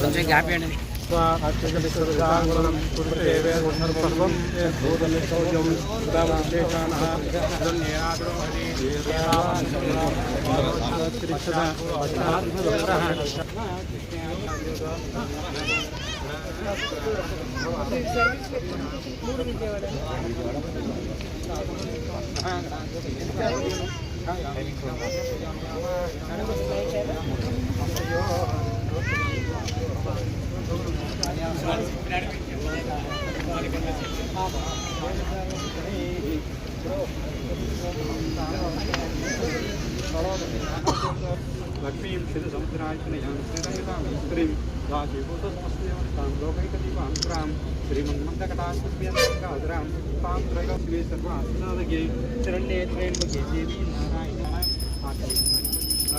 కొంచెం గ్యాప్ ఇవ్వండి లక్ష్మీం స్థిత సముద్రాయతనయాం भक्तिं श्रीसमुद्रार्चनयां श्रीरङ्गतां स्त्रीं दासीभूतस्मस्येवस्तां लोकैकदीपां पुरां श्रीमन्मन्दकटास्मभ्यन्तरां तां सर्वासनादगे शरण्ये देवी नारायण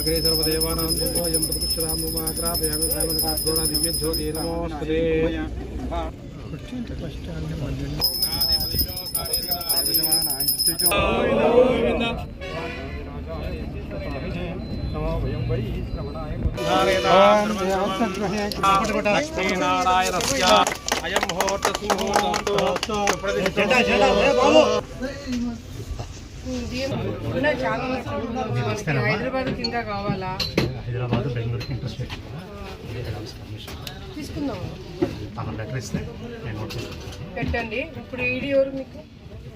अग्रे सर्वदेवानां यं प्रतिपुष्यतां ममाग्रापयामि హైదరాబాద్ కింద కావాలా హైదరాబాద్ బెంగళూరుకి ఇంట్రెస్ట్ తీసుకుందాం లెటర్ ఇస్తే పెట్టండి. ఇప్పుడు ఈడీ ఎవరు మీకు?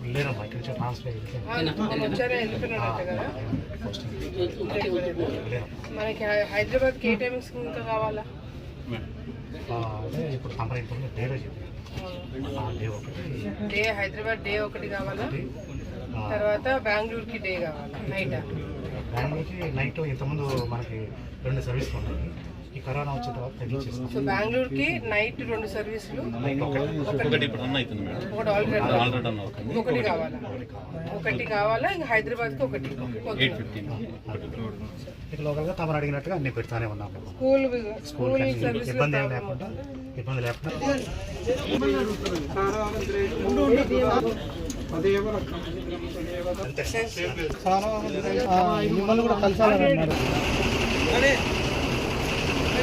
లేనమ్మా ఇక్కడ ట్రాన్స్ఫర్ మనకి హై- హైదరాబాద్కి ఏ టైమింగ్స్ ఇంకా కావాలా? ఇప్పుడు డేలో చెప్పాను. డే హైదరాబాద్ డే ఒకటి కావాలా? తర్వాత బెంగళూరుకి డే కావాలా? నైట్? బెంగళూరుకి నైట్ ఇంతకుముందు మనకి రెండు సర్వీసులు ఉన్నాయి. ఈ కరోనా వచ్చిన తర్వాత తగ్గించేస్తాం సో బెంగళూరుకి నైట్ రెండు సర్వీసులు ఒకటి ఒకటి ఇప్పుడు రన్ అవుతుంది మేడం. ఒకటి ఆల్రెడీ ఆల్రెడీ రన్ అవుతుంది. ఒకటి కావాలా? ఒకటి కావాలా. ఇంకా హైదరాబాద్కి ఒకటి. ఎయిట్ ఫిఫ్టీన్ ఇక లోకల్గా తమరు అడిగినట్టుగా అన్ని పెడతానే ఉన్నాం. స్కూల్ స్కూల్ ఇబ్బంది ఏం లేకుండా ఇబ్బంది లేకుండా. మిమ్మల్ని కూడా కలిసాలని అన్నారు.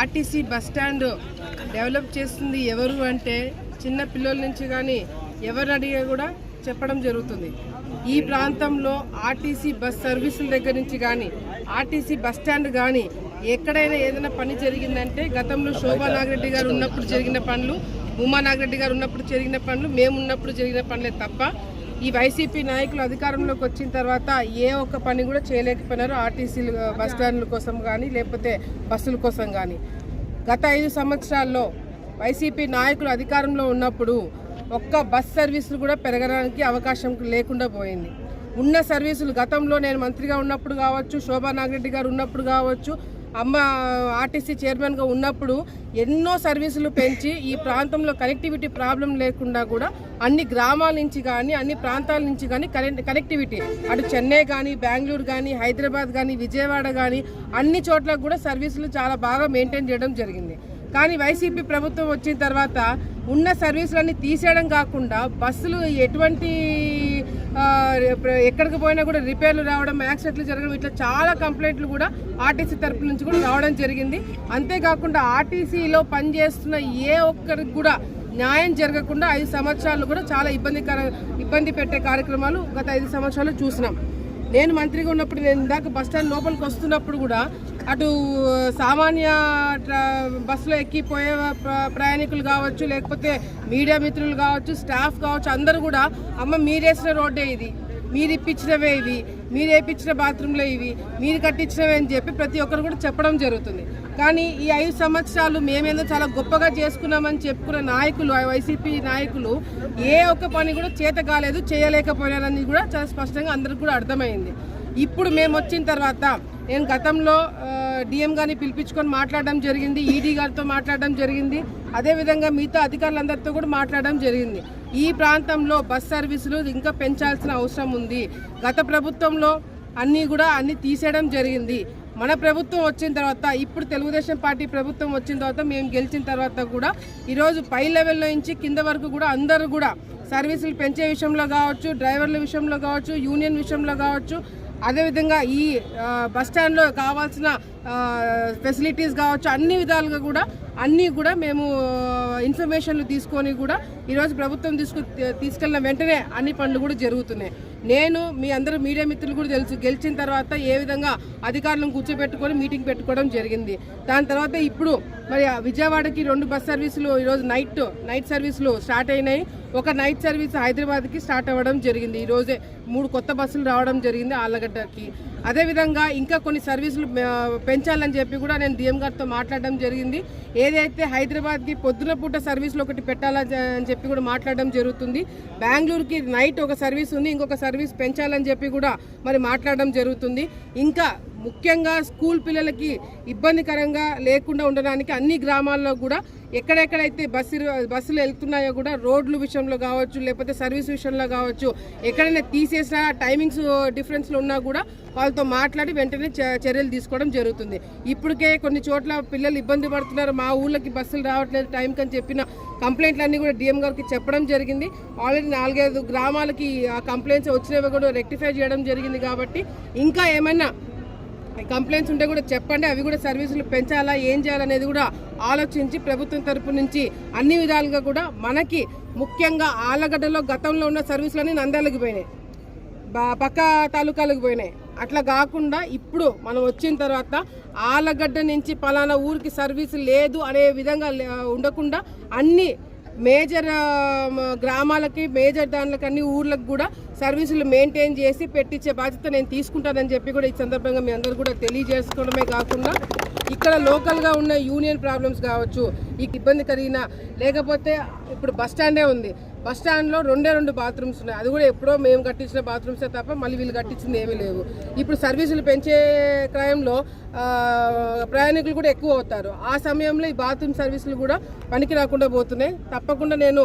ఆర్టీసీ బస్ స్టాండ్ డెవలప్ చేస్తుంది ఎవరు అంటే చిన్న పిల్లల నుంచి కానీ ఎవరు అడిగా కూడా చెప్పడం జరుగుతుంది. ఈ ప్రాంతంలో ఆర్టీసీ బస్ సర్వీసుల దగ్గర నుంచి కానీ ఆర్టీసీ బస్ స్టాండ్ కానీ ఎక్కడైనా ఏదైనా పని జరిగిందంటే గతంలో శోభా నాగిరెడ్డి గారు ఉన్నప్పుడు జరిగిన పనులు ఉమా నాగిరెడ్డి గారు ఉన్నప్పుడు జరిగిన పనులు మేము ఉన్నప్పుడు జరిగిన పనులే తప్ప ఈ వైసీపీ నాయకులు అధికారంలోకి వచ్చిన తర్వాత ఏ ఒక్క పని కూడా చేయలేకపోయినారు. ఆర్టీసీలు బస్ స్టాండ్ల కోసం కానీ లేకపోతే బస్సుల కోసం కానీ గత ఐదు సంవత్సరాల్లో వైసీపీ నాయకులు అధికారంలో ఉన్నప్పుడు ఒక్క బస్ సర్వీసులు కూడా పెరగడానికి అవకాశం లేకుండా పోయింది. ఉన్న సర్వీసులు గతంలో నేను మంత్రిగా ఉన్నప్పుడు కావచ్చు శోభా నాగిరెడ్డి గారు ఉన్నప్పుడు కావచ్చు అమ్మ ఆర్టీసీ చైర్మన్గా ఉన్నప్పుడు ఎన్నో సర్వీసులు పెంచి ఈ ప్రాంతంలో కనెక్టివిటీ ప్రాబ్లం లేకుండా కూడా అన్ని గ్రామాల నుంచి కానీ అన్ని ప్రాంతాల నుంచి కానీ కనెక్టివిటీ. అటు చెన్నై కానీ బెంగళూరు కానీ హైదరాబాద్ కానీ విజయవాడ కానీ అన్ని చోట్ల కూడా సర్వీసులు చాలా బాగా మెయింటైన్ చేయడం జరిగింది. కానీ వైసీపీ ప్రభుత్వం వచ్చిన తర్వాత ఉన్న సర్వీసులన్నీ తీసేయడం కాకుండా బస్సులు ఎటువంటి ఎక్కడికి పోయినా కూడా రిపేర్లు రావడం యాక్సిడెంట్లు జరగడం ఇట్లా చాలా కంప్లైంట్లు కూడా ఆర్టీసీ తరపు నుంచి కూడా రావడం జరిగింది. అంతేకాకుండా ఆర్టీసీలో పనిచేస్తున్న ఏ ఒక్కరికి కూడా న్యాయం జరగకుండా ఐదు సంవత్సరాలు కూడా చాలా ఇబ్బందికర ఇబ్బంది పెట్టే కార్యక్రమాలు గత ఐదు సంవత్సరాలు చూసినాం. నేను మంత్రిగా ఉన్నప్పుడు నేను ఇందాక బస్ స్టాండ్ లోపలికి వస్తున్నప్పుడు కూడా అటు సామాన్య బస్సులో ఎక్కిపోయే ప్ర- ప్రయాణికులు కావచ్చు లేకపోతే మీడియా మిత్రులు కావచ్చు స్టాఫ్ కావచ్చు అందరూ కూడా అమ్మ మీరేసిన రోడ్డే ఇది. మీరు ఇప్పించినవే ఇవి మీరు వేయించిన బాత్రూంలో ఇవి మీరు కట్టించినవే అని చెప్పి ప్రతి ఒక్కరు కూడా చెప్పడం జరుగుతుంది. కానీ ఈ ఐదు సంవత్సరాలు మేమేదో చాలా గొప్పగా చేసుకున్నామని చెప్పుకున్న నాయకులు వైసీపీ నాయకులు ఏ ఒక్క పని కూడా చేత కాలేదు చేయలేకపోయారని కూడా చాలా స్పష్టంగా అందరికి కూడా అర్థమైంది. ఇప్పుడు మేము వచ్చిన తర్వాత నేను గతంలో డిఎం గారిని పిలిపించుకొని మాట్లాడడం జరిగింది ఈడీ గారితో మాట్లాడడం జరిగింది అదేవిధంగా మిగతా అధికారులందరితో కూడా మాట్లాడడం జరిగింది. ఈ ప్రాంతంలో బస్ సర్వీసులు ఇంకా పెంచాల్సిన అవసరం ఉంది. గత ప్రభుత్వంలో అన్నీ కూడా అన్నీ తీసేయడం జరిగింది. మన ప్రభుత్వం వచ్చిన తర్వాత ఇప్పుడు తెలుగుదేశం పార్టీ ప్రభుత్వం వచ్చిన తర్వాత మేము గెలిచిన తర్వాత కూడా ఈరోజు పై లెవెల్లో నుంచి కింద వరకు కూడా అందరూ కూడా సర్వీసులు పెంచే విషయంలో కావచ్చు డ్రైవర్ల విషయంలో కావచ్చు యూనియన్ విషయంలో కావచ్చు అదేవిధంగా ఈ బస్ స్టాండ్లో కావాల్సిన ఫెసిలిటీస్ కావచ్చు అన్ని విధాలుగా కూడా అన్నీ కూడా మేము ఇన్ఫర్మేషన్లు తీసుకొని కూడా ఈరోజు ప్రభుత్వం తీసుకు తీసుకెళ్ళిన వెంటనే అన్ని పనులు కూడా జరుగుతున్నాయి. నేను మీ అందరూ మీడియా మిత్రులు కూడా తెలుసు గెలిచిన తర్వాత ఏ విధంగా అధికారులను కూర్చోబెట్టుకొని మీటింగ్ పెట్టుకోవడం జరిగింది. దాని తర్వాత ఇప్పుడు మరి విజయవాడకి రెండు బస్ సర్వీసులు ఈరోజు నైట్ నైట్ సర్వీసులు స్టార్ట్ అయినాయి. ఒక నైట్ సర్వీస్ హైదరాబాద్కి స్టార్ట్ అవ్వడం జరిగింది. ఈరోజే మూడు కొత్త బస్సులు రావడం జరిగింది ఆళ్ళగడ్డకి అదేవిధంగా ఇంకా కొన్ని సర్వీసులు పెంచాలని చెప్పి కూడా నేను డిఎం గారితో మాట్లాడడం జరిగింది. ఏదైతే హైదరాబాద్కి పొద్దున పూట సర్వీసులు ఒకటి పెట్టాలని అని చెప్పి కూడా మాట్లాడడం జరుగుతుంది. బెంగళూరుకి నైట్ ఒక సర్వీస్ ఉంది ఇంకొక సర్వీస్ సర్వీస్ పెంచాలని చెప్పి కూడా మరి మాట్లాడడం జరుగుతుంది. ఇంకా ముఖ్యంగా స్కూల్ పిల్లలకి ఇబ్బందికరంగా లేకుండా ఉండడానికి అన్ని గ్రామాల్లో కూడా ఎక్కడెక్కడైతే బస్సు బస్సులు వెళ్తున్నాయో కూడా రోడ్లు విషయంలో కావచ్చు లేకపోతే సర్వీస్ విషయంలో కావచ్చు ఎక్కడైనా తీసేసిన టైమింగ్స్ డిఫరెన్స్లు ఉన్నా కూడా వాళ్ళతో మాట్లాడి వెంటనే చ- చర్యలు తీసుకోవడం జరుగుతుంది. ఇప్పటికే కొన్ని చోట్ల పిల్లలు ఇబ్బంది పడుతున్నారు. మా ఊళ్ళకి బస్సులు రావట్లేదు టైంకి అని చెప్పిన కంప్లైంట్లన్నీ కూడా డిఎం గారికి చెప్పడం జరిగింది. ఆల్రెడీ నాలుగైదు గ్రామాలకి ఆ కంప్లైంట్స్ వచ్చినవి కూడా రెక్టిఫై చేయడం జరిగింది కాబట్టి ఇంకా ఏమైనా కంప్లైంట్స్ ఉంటే కూడా చెప్పండి అవి కూడా సర్వీసులు పెంచాలా ఏం చేయాలనేది కూడా ఆలోచించి ప్రభుత్వం తరపు నుంచి అన్ని విధాలుగా కూడా మనకి ముఖ్యంగా ఆలగడ్డలో గతంలో ఉన్న సర్వీసులన్నీ నంద్యాలకు పోయినాయి. బా- పక్క తాలూకాలకు పోయినాయి. అట్లా కాకుండా ఇప్పుడు మనం వచ్చిన తర్వాత ఆలగడ్డ నుంచి పలానా ఊరికి సర్వీస్ లేదు అనే విధంగా లే- ఉండకుండా అన్ని మేజర్ గ్రామాలకి మేజర్ దానిలకి అన్ని ఊర్లకు కూడా సర్వీసులు మెయింటైన్ చేసి పెట్టించే బాధ్యత నేను తీసుకుంటానని చెప్పి కూడా ఈ సందర్భంగా మీ అందరూ కూడా తెలియజేసుకోవడమే కాకుండా ఇక్కడ లోకల్గా ఉన్న యూనియన్ ప్రాబ్లమ్స్ కావచ్చు ఈ ఇబ్బంది కలిగిన లేకపోతే ఇప్పుడు బస్ స్టాండే ఉంది. బస్ స్టాండ్లో రెండే రెండు బాత్రూమ్స్ ఉన్నాయి. అది కూడా ఎప్పుడో మేము కట్టించిన బాత్రూమ్సే తప్ప మళ్ళీ వీళ్ళు కట్టించింది ఏమీ లేవు. ఇప్పుడు సర్వీసులు పెంచే క్రయంలో ప్రయాణికులు కూడా ఎక్కువ అవుతారు. ఆ సమయంలో ఈ బాత్రూమ్ సర్వీసులు కూడా పనికి రాకుండా పోతున్నాయి. తప్పకుండా నేను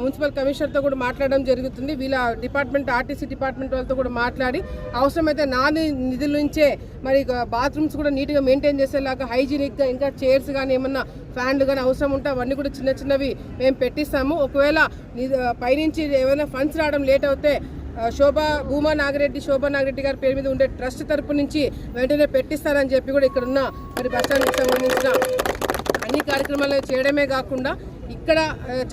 మున్సిపల్ కమిషనర్తో కూడా మాట్లాడడం జరుగుతుంది. వీళ్ళ డిపార్ట్మెంట్ ఆర్టీసీ డిపార్ట్మెంట్ వాళ్ళతో కూడా మాట్లాడి అవసరమైతే నా నిధుల నుంచే మరి బాత్రూమ్స్ కూడా నీట్గా మెయింటైన్ చేసేలాగా హైజీనిక్గా ఇంకా చైర్స్ కానీ ఏమన్నా ఫ్యాన్లు కానీ అవసరం ఉంటే అవన్నీ కూడా చిన్న చిన్నవి మేము పెట్టిస్తాము. ఒకవేళ పైనుంచి ఏమైనా ఫండ్స్ రావడం లేట్ అవుతే శోభా భూమా నాగిరెడ్డి శోభా నాగిరెడ్డి గారి పేరు మీద ఉండే ట్రస్ట్ తరపు నుంచి వెంటనే పెట్టిస్తారని చెప్పి కూడా ఇక్కడ ఉన్న మరి బస్ స్టాండ్కి సంబంధించిన అన్ని కార్యక్రమాలు చేయడమే కాకుండా ఇక్కడ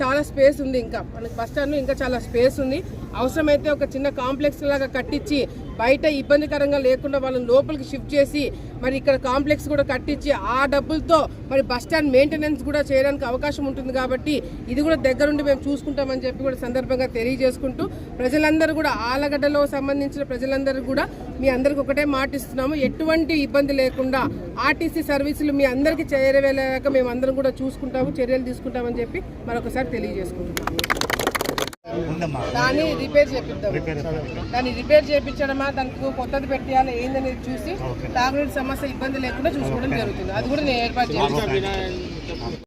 చాలా స్పేస్ ఉంది ఇంకా. మనకి బస్ స్టాండ్లో ఇంకా చాలా స్పేస్ ఉంది. అవసరమైతే ఒక చిన్న కాంప్లెక్స్ లాగా కట్టించి బయట ఇబ్బందికరంగా లేకుండా వాళ్ళని లోపలికి షిఫ్ట్ చేసి మరి ఇక్కడ కాంప్లెక్స్ కూడా కట్టించి ఆ డబ్బులతో మరి బస్ స్టాండ్ మెయింటెనెన్స్ కూడా చేయడానికి అవకాశం ఉంటుంది కాబట్టి ఇది కూడా దగ్గరుండి మేము చూసుకుంటామని చెప్పి కూడా సందర్భంగా తెలియజేసుకుంటూ ప్రజలందరూ కూడా ఆలగడ్డలో సంబంధించిన ప్రజలందరూ కూడా మీ అందరికి ఒకటే మాటిస్తున్నాము ఎటువంటి ఇబ్బంది లేకుండా ఆర్టీసీ సర్వీసులు మీ అందరికీ చేరవేలాక మేము అందరం కూడా చూసుకుంటాము చర్యలు తీసుకుంటామని చెప్పి మరొకసారి తెలియజేసుకుంటున్నాము. దాన్ని రిపేర్ చేపిద్దాం. దాన్ని రిపేర్ చేయించడమా దానికి కొత్తది పెట్టాలి ఏందనేది చూసి తాగునీటి సమస్య ఇబ్బంది లేకుండా చూసుకోవడం జరుగుతుంది. అది కూడా నేను ఏర్పాటు చేస్తాను.